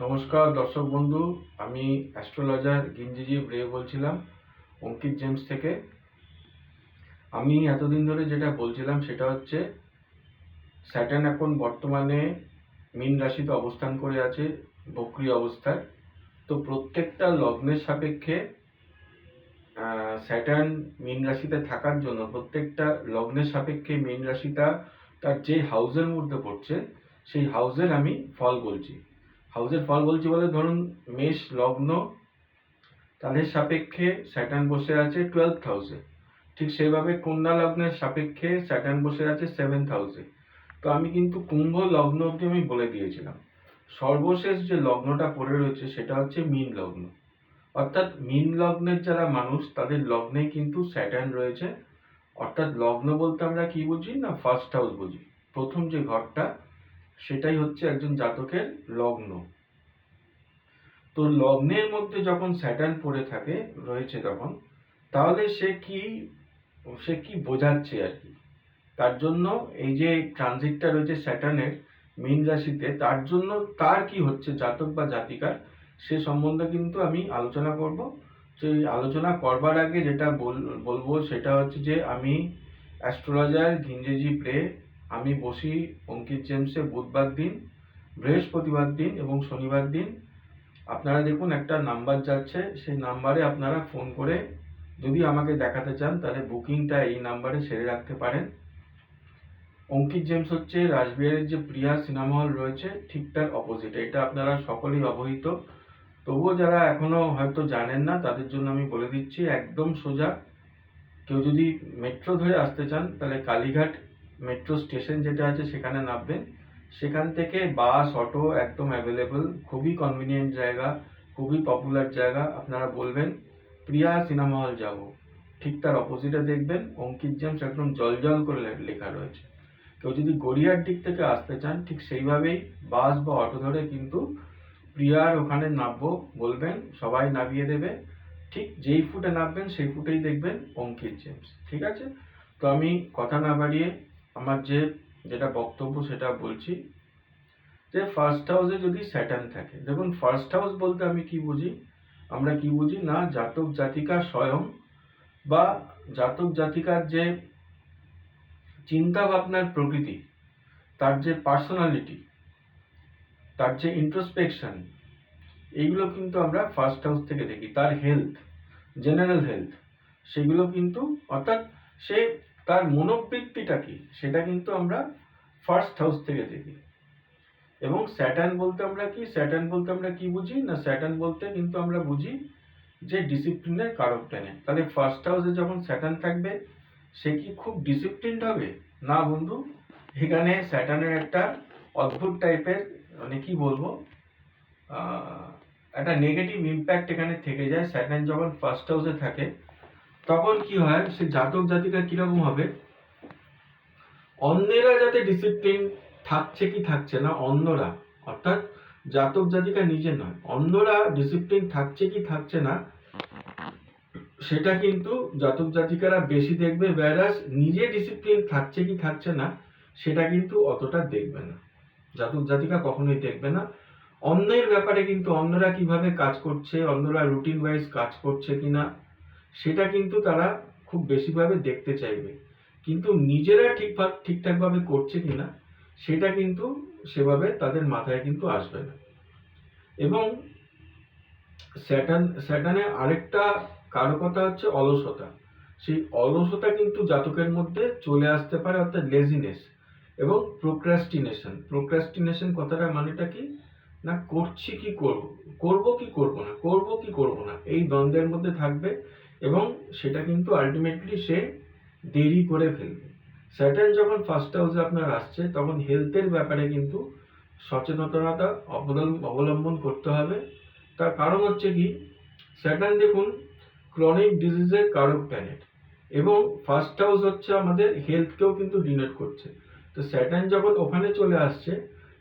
নমস্কার, দর্শক বন্ধু। আমি অ্যাস্ট্রোলজার গিঞ্জিজি ব্রে বলছিলাম, অঙ্কিত জেমস থেকে। আমি এতদিন ধরে যেটা বলছিলাম সেটা হচ্ছে, স্যাটার্ন এখন বর্তমানে মীন রাশিতে অবস্থান করে আছে, বক্রি অবস্থায়। তো প্রত্যেকটা লগ্নের সাপেক্ষে স্যাটার্ন মীন রাশিতে থাকার জন্য, প্রত্যেকটা লগ্নের সাপেক্ষে মীন রাশিটা তার যে হাউজের মধ্যে পড়ছে, সেই হাউসের আমি ফল বলছি। হাউসের ফল বলছি বলে ধরুন মেষ, লগ্ন, তাদের সাপেক্ষে স্যাটার্ন বসে আছে টুয়েলভ হাউসে ঠিক সেইভাবে কন্যা লগ্নের সাপেক্ষে স্যাটার্ন বসে আছে সেভেন্থ হাউসে তো আমি কিন্তু কুম্ভ লগ্ন অবধি আমি বলে দিয়েছিলাম। সর্বশেষ যে লগ্নটা পড়ে রয়েছে সেটা হচ্ছে মীন লগ্ন। অর্থাৎ মীন লগ্নের যারা মানুষ, তাদের লগ্নে কিন্তু স্যাটার্ন রয়েছে। অর্থাৎ লগ্ন বলতে আমরা কি বুঝি না? ফার্স্ট হাউস বুঝি। প্রথম যে ঘরটা সেটাই হচ্ছে একজন জাতকের লগ্ন। তো লগ্নের মধ্যে যখন স্যাটার্ন পড়ে থাকে, রয়েছে তখন, তাহলে সে কি সে কি বোঝাচ্ছে আর কি? তার জন্য এই যে ট্রানজিটটা রয়েছে স্যাটার্নের মীন রাশিতে, তার জন্য তার কি হচ্ছে, জাতক বা জাতিকার, সে সম্বন্ধে কিন্তু আমি আলোচনা করব। সেই আলোচনা করবার আগে যেটা বল- বলব সেটা হচ্ছে যে আমি অ্যাস্ট্রোলজার ঘিঞ্জেজি প্লে আমি বসি অঙ্কিত জেমসে বুধবার দিন, বৃহস্পতিবার দিন এবং শনিবার দিন। আপনারা দেখুন একটা নাম্বার যাচ্ছে, সেই নাম্বারে আপনারা ফোন করে যদি আমাকে দেখাতে চান, তাহলে বুকিংটা এই নাম্বারে সেরে রাখতে পারেন। অঙ্কিত জেমস হচ্ছে রাসবিহারের যে প্রিয়া সিনেমা হল রয়েছে, ঠিক তার অপোজিটে এটা আপনারা সকলেই অবহিত। তবুও যারা এখনও হয়তো জানেন না, তাদের জন্য আমি বলে দিচ্ছি, একদম সোজা। কেউ যদি মেট্রো ধরে আসতে চান, তাহলে কালীঘাট মেট্রো স্টেশন যেটা আছে সেখানে নামবেন। সেখান থেকে বাস অটো একদম অ্যাভেলেবল খুবই কনভিনিয়েন্ট জায়গা, খুবই পপুলার জায়গা। আপনারা বলবেন, প্রিয়া সিনেমা হল যাব। ঠিক তার অপোজিটে দেখবেন, অঙ্কিত জেমস একদম জল জল করে লেখা রয়েছে। কেউ যদি গড়িয়ার দিক থেকে আসতে চান, ঠিক সেইভাবেই বাস বা অটো ধরে কিন্তু প্রিয়ার ওখানে নামবো। বলবেন, সবাই নামিয়ে দেবে। ঠিক যেই ফুটে নামবেন, সেই ফুটেই দেখবেন অঙ্কিত জেমস ঠিক আছে? তো আমি কথা না বাড়িয়ে আমার যে, যেটা বক্তব্য সেটা বলছি, যে ফার্স্ট হাউসে যদি স্যাটার্ন থাকে, দেখুন ফার্স্ট হাউস বলতে আমি কি বুঝি? আমরা কি বুঝি? না, জাতক জাতিকা স্বয়ং বা জাতক জাতিকার যে চিন্তা ভাবনার প্রকৃতি, তার যে পার্সোনালিটি তার যে ইন্ট্রোস্পেকশন এইগুলো কিন্তু আমরা ফার্স্ট হাউস থেকে দেখি। তার হেলথ জেনারেল হেলথ সেগুলো কিন্তু অর্থাৎ সে তার মনোবৃত্তিটা কি? সেটা কিন্তু আমরা ফার্স্ট হাউস থেকে দেখি। এবং স্যাটার্ন বলতে আমরা কি? স্যাটার্ন বলতে আমরা কি বুঝি? না স্যাটার্ন বলতে কিন্তু আমরা বুঝি যে ডিসিপ্লিনের কারক টেনে তাহলে ফার্স্ট হাউসে যখন স্যাটার্ন থাকবে, সে কি খুব ডিসিপ্লিনড হবে? না বন্ধু, এখানে স্যাটার্নের একটা অদ্ভুত টাইপের মানে কি বলব একটা নেগেটিভ ইম্প্যাক্ট এখানে থেকে যায়। স্যাটার্ন যখন ফার্স্ট হাউসে থাকে তখন কি হয়? সে জাতক জাতিকা কীরকম হবে? অন্যেরা যাতে ডিসিপ্লিন থাকছে কি থাকছে না, অন্যরা, অর্থাৎ জাতক জাতিকা নিজে নয়, অন্যরা ডিসিপ্লিন থাকছে কি থাকছে না, সেটা কিন্তু জাতক জাতিকারা বেশি দেখবে ব্যারাস নিজে ডিসিপ্লিন থাকছে কি থাকছে না, সেটা কিন্তু অতটা দেখবে না। জাতক জাতিকা কখনোই দেখবে না। অন্যের ব্যাপারে কিন্তু অন্যরা কীভাবে কাজ করছে, অন্যরা রুটিন ওয়াইজ কাজ করছে কিনা সেটা কিন্তু তারা খুব বেশিভাবে দেখতে চাইবে। কিন্তু নিজেরা ঠিকঠাক ঠিকঠাকভাবে করছে কিনা, সেটা কিন্তু সেভাবে তাদের মাথায় কিন্তু আসবে না। এবং স্যাটার্ন স্যাটার্নের আরেকটা কারও কথা হচ্ছে অলসতা। সেই অলসতা কিন্তু জাতকের মধ্যে চলে আসতে পারে অর্থাৎ লেজিনেস এবং প্রোক্রাস্টিনেশন প্রোক্রাস্টিনেশন কথাটা মানেটা কি? না, করছি কি করব? করব কি করব না? করব কি করব না? এই দ্বন্দ্বের মধ্যে থাকবে এবং সেটা কিন্তু আলটিমেটলি সে দেরি করে ফেলবে। স্যাটার্ন যখন ফার্স্ট হাউসে আপনার আসছে, তখন হেলথের ব্যাপারে কিন্তু সচেতনতা অবলম্বন অবলম্বন করতে হবে। তার কারণ হচ্ছে কি স্যাটার্ন দেখুন ক্রনিক ডিজিজের কারক প্ল্যানেট এবং ফার্স্ট হাউস হচ্ছে আমাদের হেলথকেও কিন্তু ডিনোট করছে। তো স্যাটার্ন যখন ওখানে চলে আসছে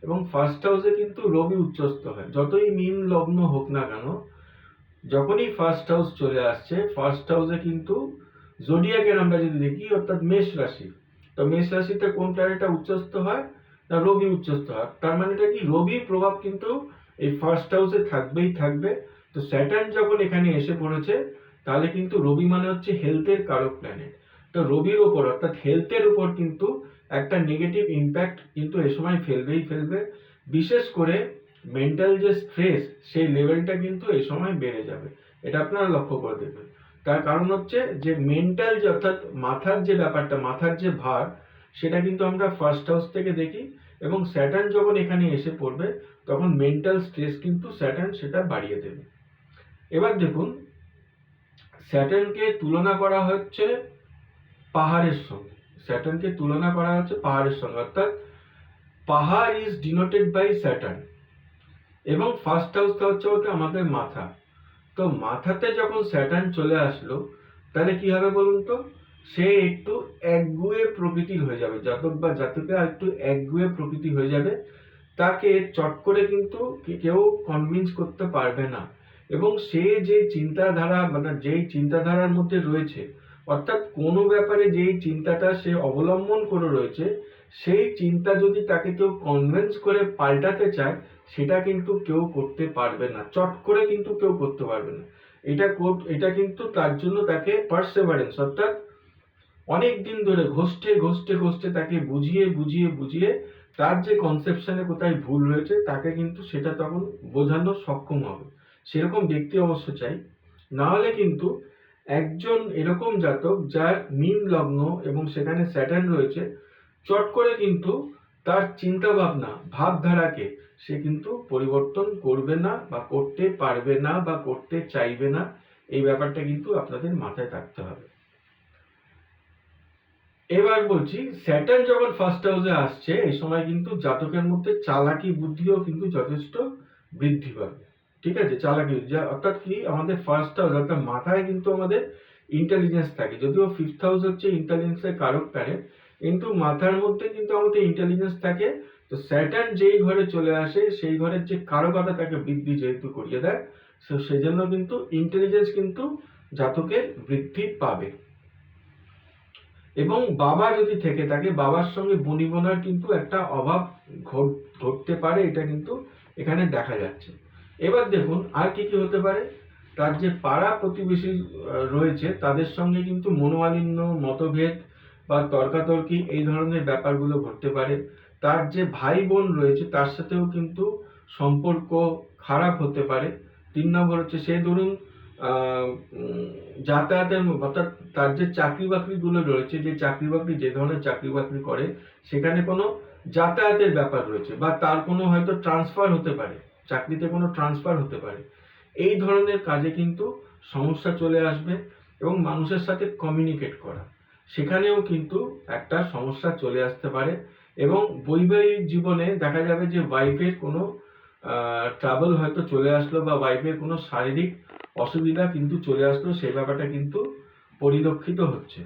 এবং ফার্স্ট হাউসে কিন্তু রবি উচ্চস্থ হয়, যতই মিন লগ্ন হোক না কেন যখনই ফার্স্ট হাউস চলে আসছে ফার্স্ট হাউসে কিন্তু জোডিয়াকের আমরা যদি দেখি, অর্থাৎ মেষ রাশি। তো মেষ রাশিতে কোন প্ল্যানেটটা উচ্চস্থ হয়? না, রবি উচ্চস্থ হয়। তার মানে এটা কি? রবি প্রভাব কিন্তু এই ফার্স্ট হাউসে থাকবেই থাকবে। তো স্যাটার্ন যখন এখানে এসে পড়েছে, তাহলে কিন্তু রবি মানে হচ্ছে হেলথের কারক প্ল্যানেট তো রবির ওপর অর্থাৎ হেলথের উপর কিন্তু একটা নেগেটিভ ইম্প্যাক্ট কিন্তু এ সময় ফেলবেই ফেলবে। বিশেষ করে মেন্টাল যে স্ট্রেস সেই লেভেলটা কিন্তু এই সময় বেড়ে যাবে। এটা আপনারা লক্ষ্য করে দেখবেন। তার কারণ হচ্ছে যে মেন্টাল যে অর্থাৎ মাথার যে ব্যাপারটা, মাথার যে ভার, সেটা কিন্তু আমরা ফার্স্ট হাউস থেকে দেখি এবং স্যাটার্ন যখন এখানে এসে পড়বে, তখন মেন্টাল স্ট্রেস কিন্তু স্যাটার্ন সেটা বাড়িয়ে দেবে। এবার দেখুন স্যাটার্নকে তুলনা করা হচ্ছে পাহাড়ের সঙ্গে। স্যাটার্নকে তুলনা করা হচ্ছে পাহাড়ের সঙ্গে। অর্থাৎ পাহাড় ইজ ডিনোটেড বাই স্যাটার্ন এবং ফার্স্ট হাউসটা হচ্ছে হচ্ছে আমাদের মাথা। তো মাথাতে যখন স্যাটার্ন চলে আসলো, তাহলে কি হবে বলুন তো? সে একটু একগুয়ে প্রকৃতির হয়ে যাবে। জাতক বা জাতকে একটু একগুয়ে প্রকৃতি হয়ে যাবে। তাকে চট করে কিন্তু কেউ কনভিন্স করতে পারবে না। এবং সে যে চিন্তাধারা মানে যেই চিন্তাধারার মধ্যে রয়েছে, অর্থাৎ কোনো ব্যাপারে যেই চিন্তাটা সে অবলম্বন করে রয়েছে, সেই চিন্তা যদি তাকে কেউ কনভিন্স করে পাল্টাতে চায় সেটা কিন্তু কেউ করতে পারবে না। চট করে কিন্তু কেউ করতে পারবে না। এটা এটা কিন্তু তার জন্য তাকে পার্সেভারেন্স অর্থাৎ অনেক দিন ধরে ঘষ্টে ঘষ্টে ঘষ্টে তাকে বুঝিয়ে বুঝিয়ে বুঝিয়ে তার যে কনসেপশনে কোথায় ভুল রয়েছে তাকে কিন্তু সেটা তখন বোঝানো সক্ষম হবে। সেরকম ব্যক্তি অবশ্য চাই। না হলে কিন্তু একজন এরকম জাতক যার মিন লগ্ন এবং সেখানে স্যাটার্ন রয়েছে, চট করে কিন্তু তার চিন্তা ভাবনা ভাবধারাকে সে কিন্তু পরিবর্তন করবে না বা করতে পারবে না বা করতে চাইবে না, এই ব্যাপারটা কিন্তু আপনাদের মাথায় থাকতে হবে। এবার বলছি স্যাটার্ন যখন ফার্স্ট হাউসে আসছে, এই সময় কিন্তু জাতকের মধ্যে চালাকি বুদ্ধিও কিন্তু যথেষ্ট বৃদ্ধি পাবে। ঠিক আছে? চালাকি অর্থাৎ কি? আমাদের ফার্স্ট হাউস অর্থাৎ মাথায় কিন্তু আমাদের ইন্টেলিজেন্স থাকে। যদিও ফিফথ হাউস হচ্ছে ইন্টেলিজেন্সের কারক প্ল্যানেট কিন্তু মাথার মধ্যে কিন্তু আমাদের ইন্টেলিজেন্স থাকে। তো স্যাটার্ন যেই ঘরে চলে আসে, সেই ঘরের যে কারকতা তাকে বৃদ্ধি যেহেতু করিয়ে দেয়, তো সেই জন্য কিন্তু ইন্টেলিজেন্স কিন্তু জাতকের বৃদ্ধি পাবে। এবং বাবা যদি থেকে থাকে, বাবার সঙ্গে বনিবনার কিন্তু একটা অভাব ঘট- ঘটতে পারে, এটা কিন্তু এখানে দেখা যাচ্ছে। এবার দেখুন, আর কি কি হতে পারে? তার যে পাড়া প্রতিবেশী রয়েছে, তাদের সঙ্গে কিন্তু মনোমালিন্য, মতভেদ বা তর্কাতর্কি এই ধরনের ব্যাপারগুলো ঘটতে পারে, তার যে ভাই বোন রয়েছে তার সাথেও কিন্তু সম্পর্ক খারাপ হতে পারে। তিন নম্বর হচ্ছে সে ধরুন যাতায়াতের অর্থাৎ তার যে চাকরি বাকরিগুলো রয়েছে, যে চাকরি বাকরি যে ধরনের চাকরি বাকরি করে, সেখানে কোনো যাতায়াতের ব্যাপার রয়েছে বা তার কোনো হয়তো ট্রান্সফার হতে পারে, চাকরিতে কোনো ট্রান্সফার হতে পারে। এই ধরনের কাজে কিন্তু সমস্যা চলে আসবে এবং মানুষের সাথে কমিউনিকেট করা। সেখানেও কিন্তু একটা সমস্যা চলে আসতে পারে এবং বৈবাহিক জীবনে দেখা যাবে যে ওয়াইফের কোনো ট্রাবল হয়তো চলে আসলো বা ওয়াইফের কোনো শারীরিক অসুবিধা কিন্তু চলে আসলো, সেই ব্যাপারটা কিন্তু পরিলক্ষিত হচ্ছে।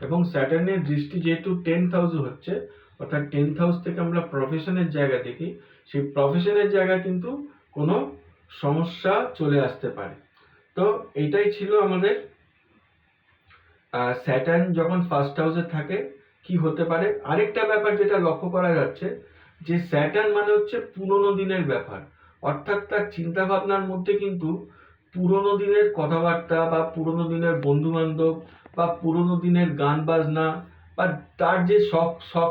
এবং স্যাটার্নের দৃষ্টি যেহেতু টেন্থ হাউসে হচ্ছে, অর্থাৎ টেন্থ হাউস থেকে আমরা প্রফেশনের জায়গা দেখি, সেই প্রফেশনের জায়গায় কিন্তু কোনো সমস্যা চলে আসতে পারে। তো এটাই ছিল আমাদের স্যাটার্ন যখন ফার্স্ট হাউসে থাকে, কি হতে পারে? আরেকটা ব্যাপার যেটা লক্ষ্য করা যাচ্ছে, যে স্যাটার্ন মানে হচ্ছে পুরোনো দিনের ব্যাপার। অর্থাৎ তার চিন্তা ভাবনার মধ্যে কিন্তু পুরোনো দিনের কথাবার্তা বা পুরোনো দিনের বন্ধু বান্ধব বা পুরোনো দিনের গান বাজনা বা তার যে শখ শখ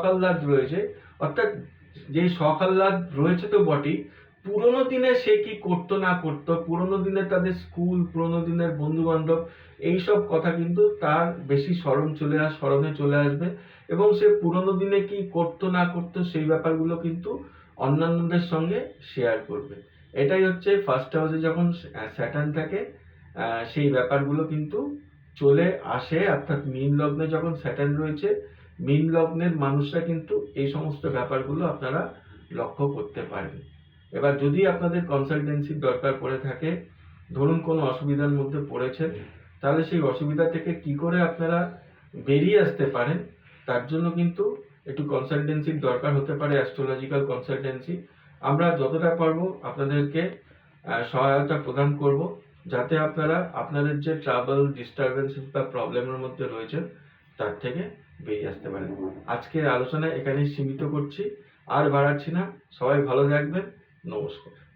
রয়েছে, অর্থাৎ যে শখ রয়েছে তো বটেই পুরোনো দিনে সে কি করতো, না করতো, পুরোনো দিনে তাদের স্কুল, পুরোনো দিনের বন্ধু বান্ধব এইসব কথা কিন্তু তার বেশি স্মরণ চলে আস, স্মরণে চলে আসবে এবং সে পুরোনো দিনে কি করতো, না করতো, সেই ব্যাপারগুলো কিন্তু অন্যান্যদের সঙ্গে শেয়ার করবে। এটাই হচ্ছে ফার্স্ট হাউসে যখন স্যাটার্ন থাকে সেই ব্যাপারগুলো কিন্তু চলে আসে। অর্থাৎ মীন লগ্নে যখন স্যাটার্ন রয়েছে, মীন লগ্নের মানুষরা কিন্তু এই সমস্ত ব্যাপারগুলো আপনারা লক্ষ্য করতে পারবেন। এবার যদি আপনাদের কনসালটেন্সির দরকার পড়ে থাকে, ধরুন কোনো অসুবিধার মধ্যে পড়েছেন তাহলে সেই অসুবিধা থেকে কি করে আপনারা বেরিয়ে আসতে পারেন? তার জন্য কিন্তু একটু কনসালটেন্সির দরকার হতে পারে অ্যাস্ট্রোলজিক্যাল কনসালটেন্সি আমরা যতটা পারব আপনাদেরকে সহায়তা প্রদান করব, যাতে আপনারা আপনাদের যে ট্রাভেল ডিস্টারবেন্সেস বা প্রবলেমের মধ্যে রয়েছেন, তার থেকে বেরিয়ে আসতে পারেন। আজকের আলোচনা এখানেই সীমিত করছি। আর বাড়াচ্ছি না। সবাই ভালো থাকবেন। নমস্কার